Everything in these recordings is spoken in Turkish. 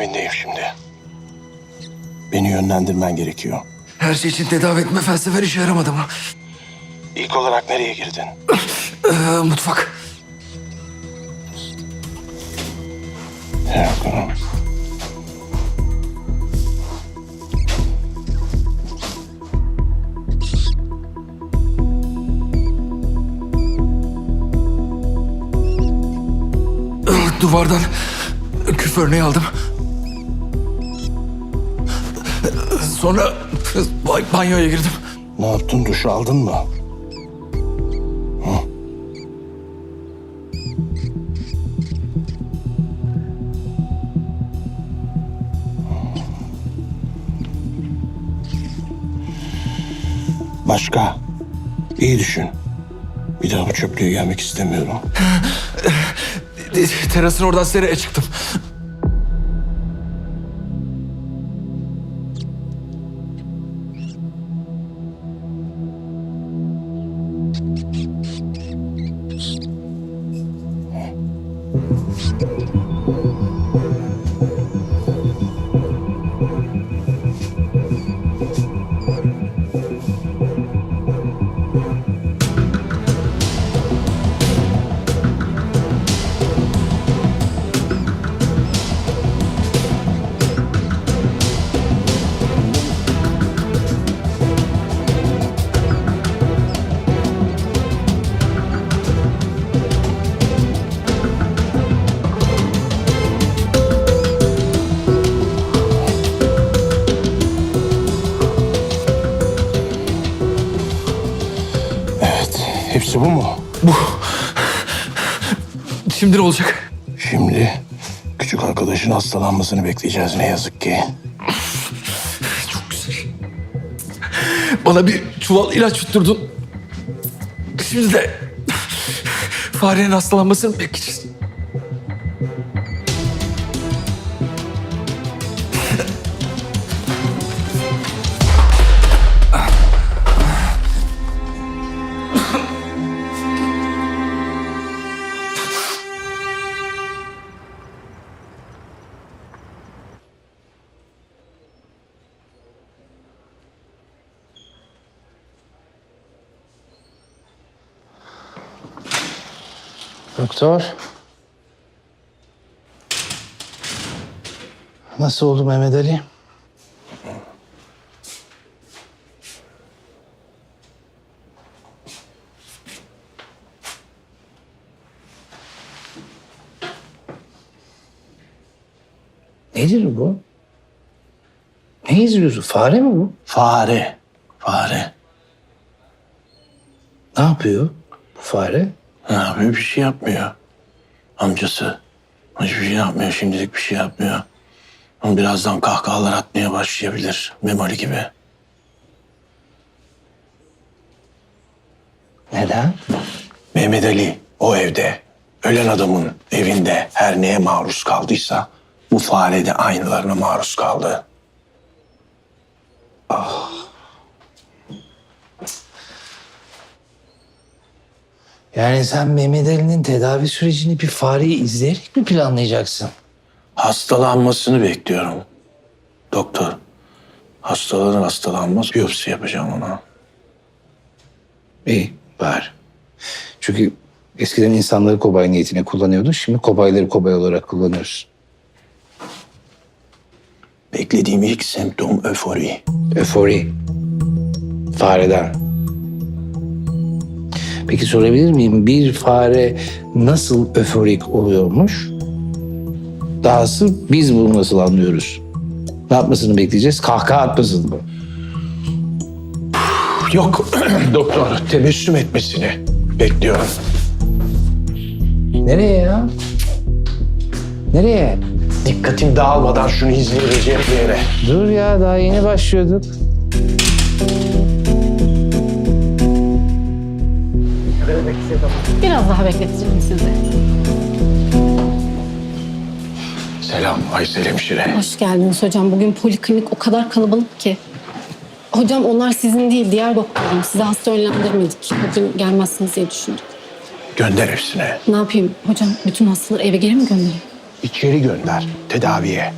evindeyim şimdi. Beni yönlendirmen gerekiyor. Her şey için tedavi etme felsefen işe yaramadı mı? İlk olarak nereye girdin? Ee, mutfak. Ee, Duvardan küf örneği aldım. Sonra ba- banyoya girdim. Ne yaptın? Duş aldın mı? Hı? Başka? İyi düşün. Bir daha bu çöplüğe gelmek istemiyorum. Te- Terasın oradan seraya çıktım. Bu mu? Şimdi ne olacak? Şimdi küçük arkadaşın hastalanmasını bekleyeceğiz ne yazık ki. Çok güzel. Bana bir çuval ilaç tutturdun. Şimdi de farenin hastalanmasını bekleyeceğiz. Doktor. Nasıl oldu Mehmet Ali? Nedir bu? Ne izliyorsun? Fare mi bu? Fare, fare. Ne yapıyor bu fare? Ne yapıyor? Bir şey yapmıyor. Amcası. Hiçbir şey yapmıyor. Şimdilik bir şey yapmıyor. Ama birazdan kahkahalar atmaya başlayabilir. Memoli gibi. Neden? Mehmet Ali o evde, ölen adamın evinde her neye maruz kaldıysa bu fare de aynılarına maruz kaldı. Yani sen Mehmet Ali'nin tedavi sürecini bir fareyi izleyerek mi planlayacaksın? Hastalanmasını bekliyorum. Doktor, hastalanır hastalanmaz biyopsi yapacağım ona. İyi, var. Çünkü eskiden insanları kobay niyetine kullanıyordun. Şimdi kobayları kobay olarak kullanıyoruz. Beklediğim ilk semptom öfori. Öfori. Fareden. Peki sorabilir miyim? Bir fare nasıl öforik oluyormuş? Dahası biz bunu nasıl anlıyoruz? Ne yapmasını bekleyeceğiz? Kahkaha atmasını mı? Yok doktor, tebessüm etmesini bekliyorum. Nereye ya? Nereye? Dikkatim dağılmadan şunu izleyebileceğim bir yere. Dur ya daha yeni başlıyorduk. Biraz daha bekleteceğim sizi. Selam Aysel hemşire. Hoş geldiniz hocam. Bugün poliklinik o kadar kalabalık ki. Hocam onlar sizin değil, diğer doktorum. Sizi hasta yönlendirmedik. Bugün gelmezsiniz diye düşündük. Gönder hepsine. Ne yapayım hocam? Bütün hastaları eve geri mi göndereyim? içeri gönder tedaviye.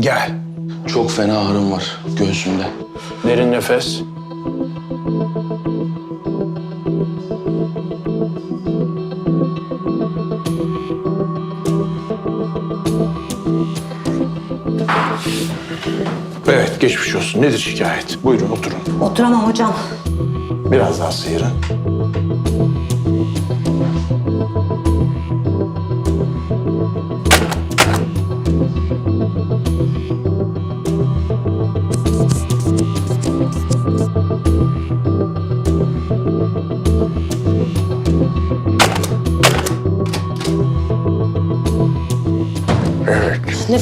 Gel. Çok fena ağrım var göğsümde. Derin nefes. Evet, geçmiş olsun. Nedir şikayet? Buyurun oturun. Oturamam hocam. Biraz daha sıyırın.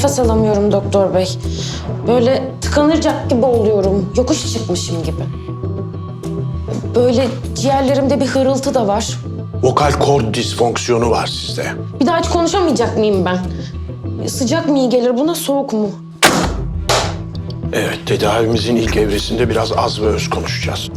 Nefes alamıyorum doktor bey. Böyle tıkanırcak gibi oluyorum. Yokuş çıkmışım gibi. Böyle ciğerlerimde bir hırıltı da var. Vokal kord disfonksiyonu var sizde. Bir daha hiç konuşamayacak mıyım ben? Sıcak mı iyi gelir buna soğuk mu? Evet, tedavimizin ilk evresinde biraz az ve öz konuşacağız.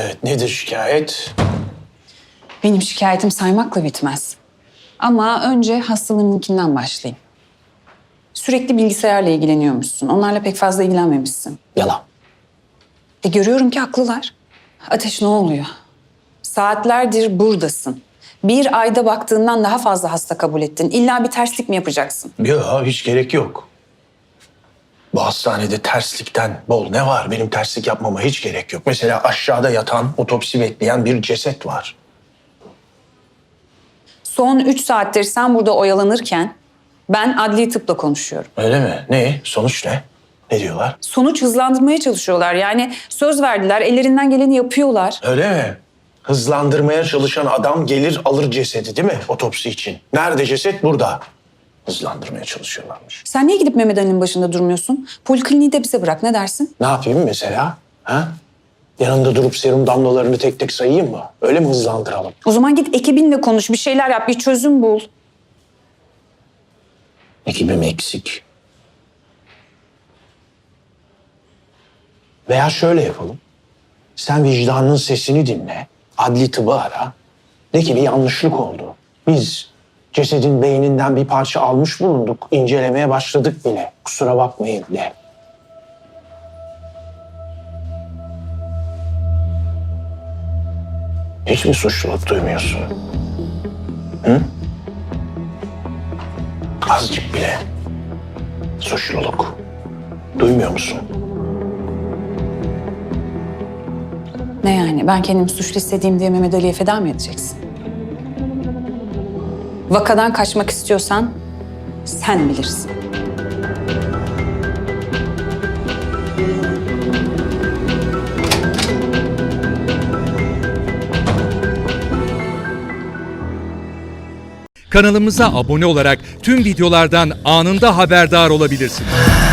Evet, nedir şikayet? Benim şikayetim saymakla bitmez. Ama önce hastalığınınkinden başlayayım. Sürekli bilgisayarla ilgileniyormuşsun. Onlarla pek fazla ilgilenmemişsin. Yalan. E görüyorum ki haklılar. Ateş ne oluyor? Saatlerdir buradasın. Bir ayda baktığından daha fazla hasta kabul ettin. İlla bir terslik mi yapacaksın? Yok, hiç gerek yok. Bu hastanede terslikten bol ne var? Benim terslik yapmama hiç gerek yok. Mesela aşağıda yatan, otopsi bekleyen bir ceset var. Son üç saattir sen burada oyalanırken ben adli tıpla konuşuyorum. Öyle mi? Ne? Sonuç ne? Ne diyorlar? Sonuç hızlandırmaya çalışıyorlar. Yani söz verdiler, ellerinden geleni yapıyorlar. Öyle mi? Hızlandırmaya çalışan adam gelir alır cesedi değil mi otopsi için? Nerede ceset? Burada. Hızlandırmaya çalışıyorlarmış. Sen niye gidip Mehmet Ali'nin başında durmuyorsun? Polikliniği de bize bırak ne dersin? Ne yapayım mesela? Ha? Yanında durup serum damlalarını tek tek sayayım mı? Öyle mi hızlandıralım? O zaman git ekibinle konuş, bir şeyler yap, bir çözüm bul. Ekibim eksik. Veya şöyle yapalım. Sen vicdanının sesini dinle. Adli tıbı ara. De ki bir yanlışlık oldu. Biz cesedin beyninden bir parça almış bulunduk. İncelemeye başladık bile. Kusura bakmayın de. Hiç mi suçluluk duymuyorsun? Hı? Azıcık bile suçluluk. Duymuyor musun? Ne yani? Ben kendimi suçlu istediğim diye Mehmet Ali'ye feda mı edeceksin? Vakadan kaçmak istiyorsan sen bilirsin. Kanalımıza abone olarak tüm videolardan anında haberdar olabilirsiniz.